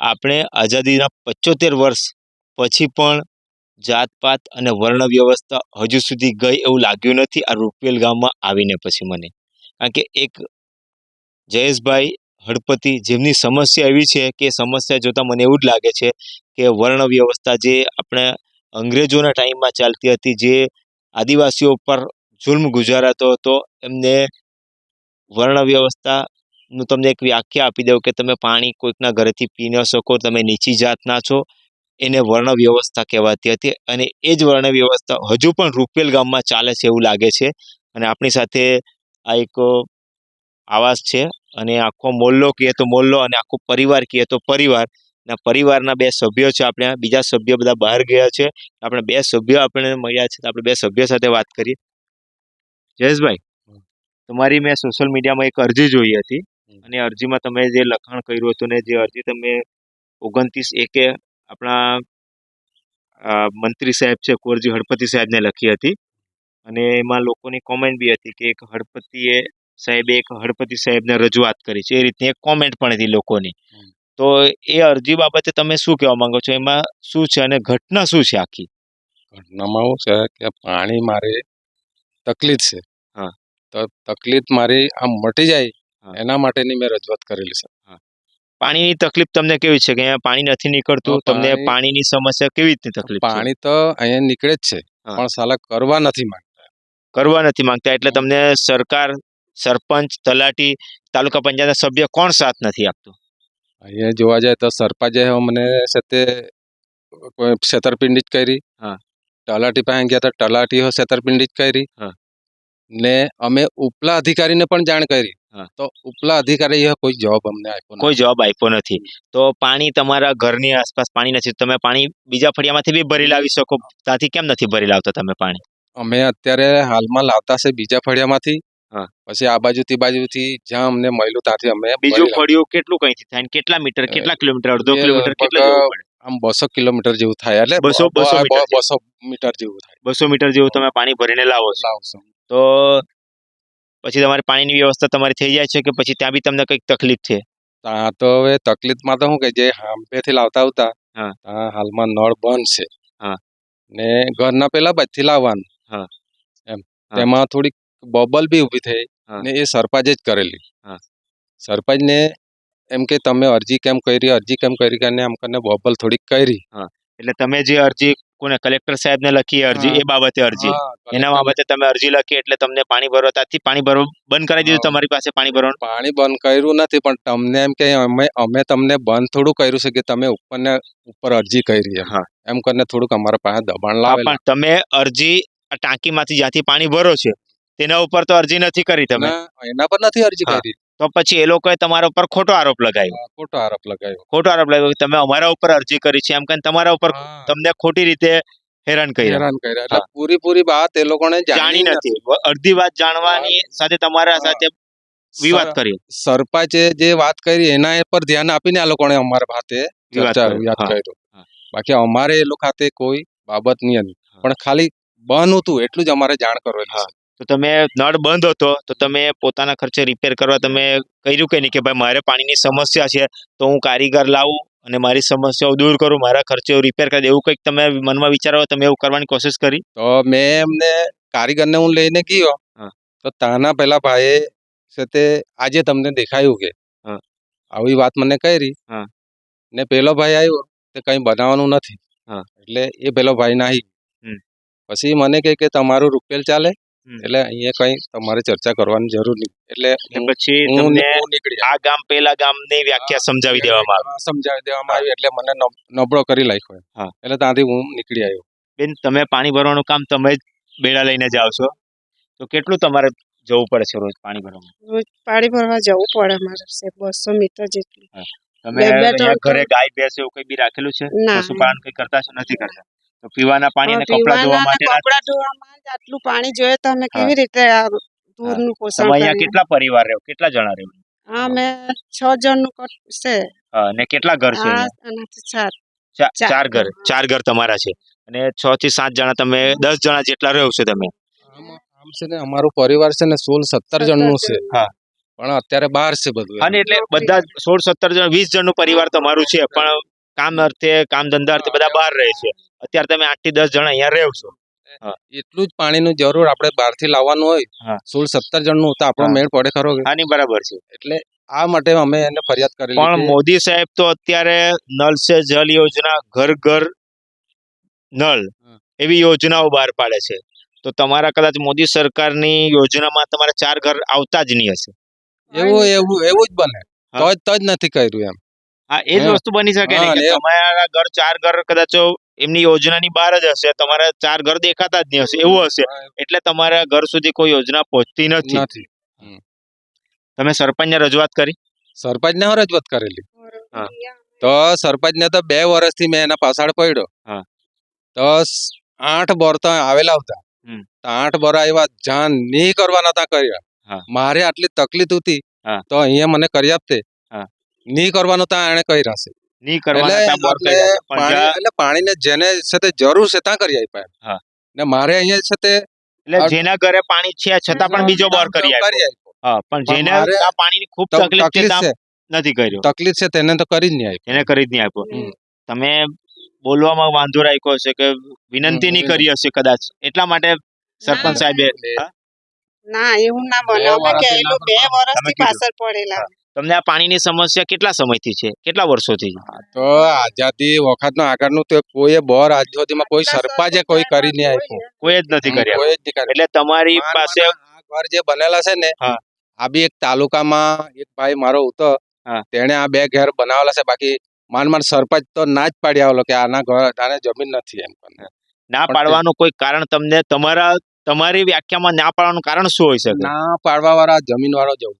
આપણે આઝાદીના પચોતેર વર્ષ પછી પણ જાતપાત અને વર્ણ વ્યવસ્થા હજુ સુધી ગઈ એવું લાગ્યું નથી આ રૂપવેલ ગામમાં આવીને પછી મને. કારણ કે એક જયેશભાઈ હળપતિ જેમની સમસ્યા એવી છે કે સમસ્યા જોતાં મને એવું જ લાગે છે કે વર્ણ વ્યવસ્થા જે આપણે અંગ્રેજોના ટાઈમમાં ચાલતી હતી, જે આદિવાસીઓ પર જુલ્મ ગુજારાતો હતો, એમને વર્ણ વ્યવસ્થાનું તમને એક વ્યાખ્યા આપી દઉં કે તમે પાણી કોઈકના ઘરેથી પી ન શકો, તમે નીચી જાતના છો, એને વર્ણ વ્યવસ્થા કહેવાતી હતી અને એ જ વર્ણ વ્યવસ્થા હજુ પણ રૂપેલ ગામમાં ચાલે છે એવું લાગે છે. અને આપણી સાથે આ એક આવાસ છે અને આખો મોલ્લો કહીએ તો મોલ્લો અને આખો પરિવાર કહીએ તો પરિવાર. ના પરિવારના બે સભ્યો છે આપણે, બીજા સભ્યો બધા બહાર ગયા છે. આપણે બે સભ્યો આપણે મળ્યા છે આપણે બે સભ્યો સાથે વાત કરીએ. જયેશભાઈ તમારી મેં સોશિયલ મીડિયામાં એક અરજી જોઈ હતી અને અરજીમાં તમે જે લખાણ કર્યું હતું ને જે અરજી તમે ઓગણત્રીસ એકે આપણા મંત્રી સાહેબ છે કુંવરજી હળપતિ સાહેબને લખી હતી. અને એમાં લોકોની કોમેન્ટ બી હતી કે એક હળપતિએ સાહેબે એક હળપતિ સાહેબને રજૂઆત કરી છે. એ રીતની એક કોમેન્ટ પણ હતી લોકોની. તો એ અરજી બાબતે તમે શું કહેવા માંગો છો? એમાં શું છે અને ઘટના શું છે આખી? ઘટનામાં શું છે કે પાણી મારે તકલીફ છે. તો તકલીફ મારી આમ મટી જાય એના માટેની મેં રજૂઆત કરેલી છે. પાણીની તકલીફ તમને કેવી છે? કે અહીંયા પાણી નથી નીકળતું તમને પાણીની સમસ્યા કેવી રીતની તકલીફ પાણી તો અહીંયા નીકળે જ છે પણ સાલા કરવા નથી માંગતા. કરવા નથી માંગતા એટલે તમને સરકાર સરપંચ તલાટી તાલુકા પંચાયતના સભ્ય કોણ સાથ નથી આપતું? અહીંયા જોવા જાય તો સરપંચે મને કોઈ છેતરપિંડી જ કરી. હા. તલાટી પાસે ગયા તો તલાટીઓ છેતરપિંડી જ કરી. હા. ને અમે ઉપલા અધિકારીને પણ જાણ કરી. તો ઉપલા અધિકારીએ કોઈ જવાબ અમને આપ્યો નથી. કોઈ જવાબ આપ્યો નથી. તો પાણી તમારા ઘરની આસપાસ પાણી નથી. તમે પાણી બીજા ફળિયામાંથી બી ભરી લાવી શકો. ત્યાંથી કેમ નથી ભરી લાવતા તમે પાણી? અમે અત્યારે હાલમાં લાવતા છે બીજા ફળિયામાંથી. હા. પછી આ બાજુ થી બાજુથી જ્યાં અમને મળ્યું ત્યાંથી અમે બીજું ફળિયું કેટલું કઈ થાય? કેટલા મીટર કેટલા કિલોમીટર અડધો કિલોમીટર કેટલા આમ બસો કિલોમીટર જેવું થાય. એટલે બસો- બસો મીટર જેવું. બસો મીટર જેવું થાય. બસો મીટર જેવું તમે પાણી ભરીને લાવો લાવશું. તો પછી તમારે પાણીની વ્યવસ્થા તમારી થઈ જાય છે કે પછી ત્યાં બી તમને કંઈક તકલીફ છે ત્યાં તો હવે તકલીફમાં તો શું કે જે હાંભેથી લાવતા આવતા હા. ત્યાં હાલમાં નળ બંધ છે હા. ને ઘરના પેલા બચથી લાવવાનું હા. એમ હા. તેમાં થોડીક બબલ બી ઊભી થઈ હા. ને એ સરપંચે જ કરેલી હા. સરપંચને એમ કે તમે અરજી કેમ કરી અરજી કેમ કરી કરીને આમ કરીને બબલ થોડીક કરી એટલે તમે જે અરજી કોને કલેક્ટર સાહેબને લખી અરજી એ બાબતે અરજી. એના બાબતે તમે અરજી લખી એટલે તમને પાણી ભરવા ત્યાંથી પાણી ભરવા બંધ કરાવી દીધું તમારી પાસે પાણી ભરવાનું? પાણી બંધ કર્યું નથી પણ તમને એમ કે અમે અમે તમને બંધ થોડું કર્યું છે કે તમે ઉપરને ઉપર અરજી કરી હા. એમ કરીને થોડુંક અમારા પાસે દબાણ લાવે પણ તમે અરજી આ ટાંકીમાંથી જ્યાંથી પાણી ભરો છે તેના ઉપર તો અરજી નથી કરી તમે? એના પર નથી અરજી કરી. તો પછી એ લોકોએ તમારા ઉપર ખોટો આરોપ લગાવ્યો. ખોટો આરોપ લગાવ્યો. ખોટો આરોપ લગાવ્યો તમે અમારા ઉપર અરજી કરી છે. એમ કરીને તમારા ઉપર તમને ખોટી રીતે હેરાન કર્યા. હેરાન કર્યા. એટલે પૂરી પૂરી વાત એ લોકોને જાણી નથી. અડધી વાત જાણવાની સાથે તમારા સાથે વિવાદ કર્યો. સરપંચે જે વાત કરી એના પર ધ્યાન આપીને આ લોકોને અમારા ખાતે વિવાદ કર્યો. બાકી અમારે એ લોકો ખાતે કોઈ બાબત નહીં હતી. પણ ખાલી બન હતું એટલું જ અમારે જાણ કરવેલી તો તમે નળ બંધ હતો તો તમે પોતાના ખર્ચે રિપેર કરવા તમે કર્યું કે નહીં કે ભાઈ મારે પાણીની સમસ્યા છે તો હું કારીગર લાવું અને મારી સમસ્યાઓ દૂર કરું મારા ખર્ચે રિપેર કરી એવું કંઈક તમે મનમાં વિચારો તમે એવું કરવાની કોશિશ કરી તો મેં એમને કારીગરને હું લઈને ગયો. તો ત્યાંના પહેલા ભાઈએ છે તે આજે તમને દેખાયું કે. આવી વાત મને કરી હા. ને પેલો ભાઈ આવ્યો તે કઈ બનાવવાનું નથી હા. એટલે એ પેલો ભાઈ નાહી. પછી મને કહે કે તમારું રૂપેલ ચાલે. એટલે અહીંયા કઈ તમારે ચર્ચા કરવાની જરૂર નહીં. એટલે પછી તમને આ ગામ પેલા ગામની વ્યાખ્યા સમજાવી દેવામાં આવી. સમજાવી દેવામાં આવી એટલે મને નબળો કરી નાખ્યો હા. એટલે ત્યાંથી હું નીકળી આવ્યો. બેન તમે પાણી ભરવાનું કામ તમે જ બેડા લઈને જાઓ છો. તો કેટલું તમારે જવું પડે છે રોજ પાણી ભરવા રોજ પાણી ભરવા જવું પડે મારે બસો મીટર જેટલું. તમે ઘરે ગાય ભેંસ એવું કઈ બી રાખેલું છે. પશુપાલન કઈ કરતા છો? નથી કરતા? તો પીવાના પાણી અને કપડાં ધોવા માટે કપડાં ધોવામાં જ આટલું પાણી જોઈએ તો અમે કેવી રીતે દૂરનું પોષણ અહીંયા કેટલા પરિવાર રહ્યો કેટલા જણા રહ્યો હા મેં છ જણનું કટ છે. અને કેટલા ઘર છે ચાર. ચાર. ઘર ચાર ઘર તમારા છે. અને છ થી સાત જણા તમે દસ જણા જેટલા રહ્યો છો તમે? આમ છે ને અમારું પરિવાર છે ને સોળ સત્તર જણનું છે. હા. પણ અત્યારે બહાર છે બધું અને એટલે બધા સોળ સત્તર જણ વીસ જણનું પરિવાર તમારું છે પણ કામ અર્થે કામ ધંધા અર્થે બધા બહાર રહે છે. અત્યારે તમે આઠથી દસ જણા અહીંયા રહેવ છો. એટલું જ પાણીનું જરૂર આપણે બહારથી લાવવાનું હોય. સોળ સત્તર જણનું તો આપણો મેળ પડે ખરો આની બરાબર છે. એટલે આ માટે અમે એને ફરિયાદ કરી પણ મોદી સાહેબ તો અત્યારે નલ સે જલ યોજના ઘર ઘર નળ એવી યોજનાઓ બહાર પાડે છે. તો તમારા કદાચ મોદી સરકારની યોજનામાં તમારા ચાર ઘર આવતા જ નહીં હશે. એવું એવું એવું જ બને. તો જ તો જ નથી કર્યું એમ. હા એ જ વસ્તુ બની શકે ને કે તમારા ઘર ચાર ઘર કદાચ એમની યોજનાની બહાર જ હશે. તમારા ચાર ઘર દેખાતા જ નહીં હશે. એવું હશે. એટલે તમારા ઘર સુધી કોઈ યોજના પહોંચતી નથી. તમે સરપંચને રજૂઆત કરી? સરપંચને ને રજૂઆત કરેલી. તો સરપંચને તો બે વર્ષથી મેં એના પાછળ પડ્યો. હા. તો આઠ બોર તો આવેલા હતા. આઠ બોર આવ્યા જાન નહીં કરવાના તા હા. કર્યા મારે આટલી તકલીફ હતી. તો અહીંયા મને કરી આપતે. નહીં કરવાનું તા એને કર્યા છે નહીં કરવાના એટલે પાણીને જેને સાથે જરૂર છે ત્યાં કરી આપ્યા. હા. ને મારે અહીંયા છે તે એટલે જેના ઘરે પાણી છે છતાં પણ બીજો બોર કરી આપ્યો. હા પણ જેને પાણીની ખૂબ તકલીફ છે નથી કર્યો. તકલીફ છે તેને તો કરી જ નહીં આપ્યો. એને કરી જ નહીં આપ્યો. તમે બોલવામાં વાંધો રાખ્યો હશે કે વિનંતી નહીં કરી હશે કદાચ. એટલા માટે સરપંચ સાહેબે ના એવું ના બને અમે વર્ષથી કહેલું બે વર્ષથી પાછળ પડેલા. તમને આ પાણીની સમસ્યા કેટલા સમયથી છે? કેટલા વર્ષોથી છે? તો આઝાદી વખતનો આગળનું તો કોઈ બોર આજ સુધીમાં કોઈ સરપંચે કોઈ કરી નહીં આપ્યું. કોઈ જ નથી કર્યા. કોઈ જ નહીં એટલે તમારી પાસે ઘર જે બનેલા છે ને આ બી એક તાલુકામાં એક ભાઈ મારો હતો હા. તેણે આ બે ઘર બનાવેલા છે. બાકી માન માન સરપંચ તો ના જ પાડી આવેલો કે આના ઘર આને જમીન નથી એમ. ના પાડવાનું કોઈ કારણ તમને તમારા તમારી વ્યાખ્યામાં ના પાડવાનું કારણ શું હોય શકે? ના પાડવા વાળા જમીન વાળો જવું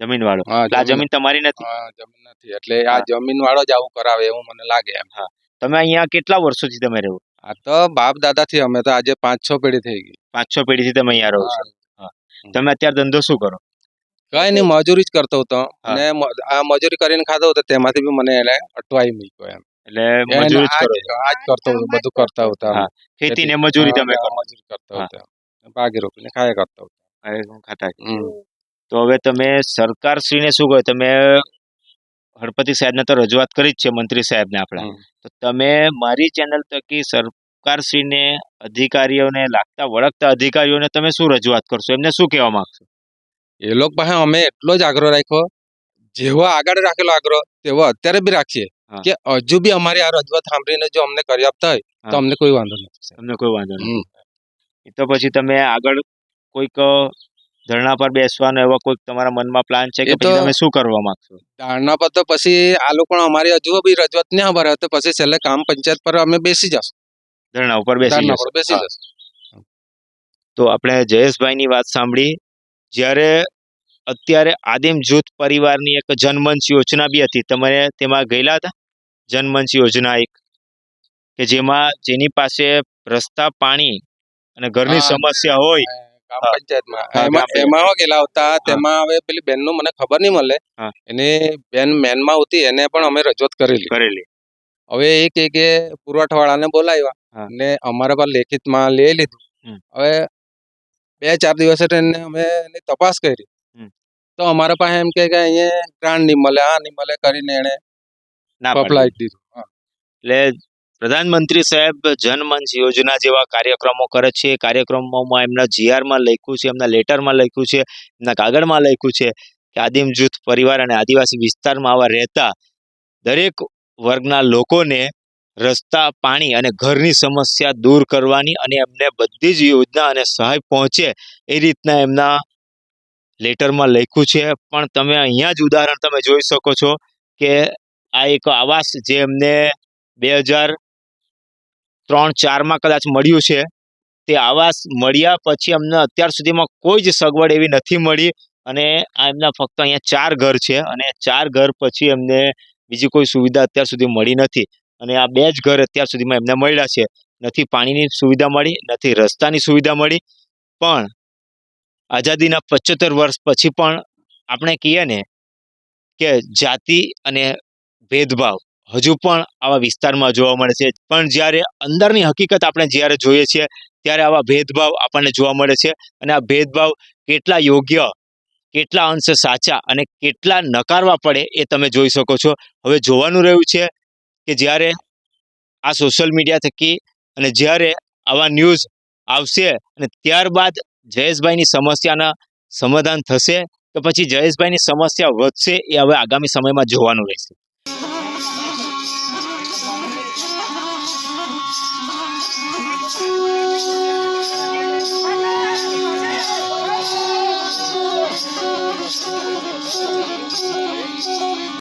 જમીન વાળો આ જમીન- તમારી નથી? જમીન નથી. એટલે આ જમીન વાળો જ આવું કરાવે એવું મને લાગે એમ. હા. તમે અહીંયા કેટલા વર્ષોથી તમે રહો? આ તો બાપ દાદા થી અમે તો આજે પાંચ છ પેઢી થઈ ગઈ. પાંચ છ પેઢીથી તમે અહીંયા રહો છો? તમે અત્યારે ધંધો શું કરો? કઈ નહીં મજૂરી જ કરતો હતો. અને આ મજૂરી કરીને ખાતો હતો તેમાંથી બી મને એને અટવાઈ મૂક્યો એમ. એટલે મજૂરી જ કરો. આજ કરતો હતો બધું કરતા હતા ખેતી ને મજૂરી તમે મજૂરી કરતા. હતા બાગી રોપીને ખાયા કરતા હતા. ખાતા. તો હવે તમે સરકારશ્રીને શું કહો? તમે હળપતિ સાહેબને તો રજૂઆત કરી જ છે મંત્રી સાહેબને આપણા. તો તમે મારી ચેનલ થકી સરકારશ્રીને અધિકારીઓને લાગતા વળગતા અધિકારીઓને તમે શું રજૂઆત કરશો? એમને શું કહેવા માંગશો? એ લોકો પાસે અમે એટલો જ આગ્રહ રાખ્યો જેવો આગળ રાખેલો આગ્રહ તેવો અત્યારે બી રાખીએ કે હજુ બી અમારી આ રજૂઆત સાંભળીને જો અમને કરી આપતા હોય તો અમને કોઈ વાંધો નથી અમને કોઈ વાંધો નહીં એ તો પછી તમે આગળ કોઈક ધરણા પર બેસવાનો એવો કોઈક તમારા મનમાં પ્લાન છે કે પછી તમે શું કરવા માંગશો? ધરણા પર તો પછી આ લોકો અમારી હજુ બી રજૂઆત નહીં ભરે તો પછી છેલ્લે કામ પંચાયત પર અમે બેસી જશું. ધરણા ઉપર બેસી ધારણા જશો. બેસી જશું. તો આપણે જયેશભાઈની વાત સાંભળી. જ્યારે અત્યારે આદિમ જૂથ પરિવારની એક જનમંચ યોજના બી હતી. તમે તેમાં ગયેલા હતા? જનમંચ યોજના એક. કે જેમાં જેની પાસે રસ્તા પાણી અને ઘરની સમસ્યા હોય ગ્રામ. પંચાયતમાં. એમાં ગ્રામ એમાં હો ગયેલા હતા તેમાં હવે પેલી બેનનું મને ખબર નહીં મળે. હા. બેન મેનમાં હતી એને પણ અમે રજૂઆત કરેલી. કરેલી. હવે એ કે કે પુરવઠાવાળાને બોલાવ્યા. ને અમારા પર લેખિતમાં લઈ લીધું. હવે બે ચાર દિવસ એને અમે એની તપાસ કરી. તો અમારા પાસે એમ કે અહીંયા ગ્રાન્ટ નહીં મળે આ નહીં મળે કરીને એને ના દીધું. એટલે પ્રધાનમંત્રી સાહેબ જનમંચ યોજના જેવા કાર્યક્રમો કરે છે. કાર્યક્રમોમાં એમના જીઆરમાં લખ્યું છે, એમના લેટરમાં લખ્યું છે, એમના કાગળમાં લખ્યું છે કે આદિમ જૂથ પરિવાર અને આદિવાસી વિસ્તારમાં આવા રહેતા દરેક વર્ગના લોકોને રસ્તા, પાણી અને ઘરની સમસ્યા દૂર કરવાની અને એમને બધી જ યોજના અને સહાય પહોંચે એ રીતના એમના લેટરમાં લખ્યું છે. પણ તમે અહીંયા જ ઉદાહરણ તમે જોઈ શકો છો કે આ એક આવાસ જે એમને બે હજાર ત્રણ ચારમાં કદાચ મળ્યું છે. તે આવાસ મળ્યા પછી અમને અત્યાર સુધીમાં કોઈ જ સગવડ એવી નથી મળી અને આ એમના ફક્ત અહીંયા ચાર ઘર છે અને ચાર ઘર પછી એમને બીજી કોઈ સુવિધા અત્યાર સુધી મળી નથી. અને આ બે જ ઘર અત્યાર સુધીમાં એમને મળ્યા છે. નથી પાણીની સુવિધા મળી, નથી રસ્તાની સુવિધા મળી. પણ આઝાદીના પચોતેર વર્ષ પછી પણ આપણે કહીએ ને કે જાતિ અને ભેદભાવ હજુ પણ આવા વિસ્તારમાં જોવા મળે છે. પણ જ્યારે અંદરની હકીકત આપણે જ્યારે જોઈએ છીએ, ત્યારે આવા ભેદભાવ આપણને જોવા મળે છે અને આ ભેદભાવ કેટલા યોગ્ય, કેટલા અંશે સાચા અને કેટલા નકારવા પડે એ તમે જોઈ શકો છો. હવે જોવાનું રહ્યું છે કે જ્યારે આ સોશિયલ મીડિયા થકી અને જ્યારે આવા ન્યૂઝ આવશે અને ત્યારબાદ જયેશભાઈની સમસ્યાના સમાધાન થશે, તો પછી જયેશભાઈની સમસ્યા વધશે એ હવે આગામી સમયમાં જોવાનું રહેશે.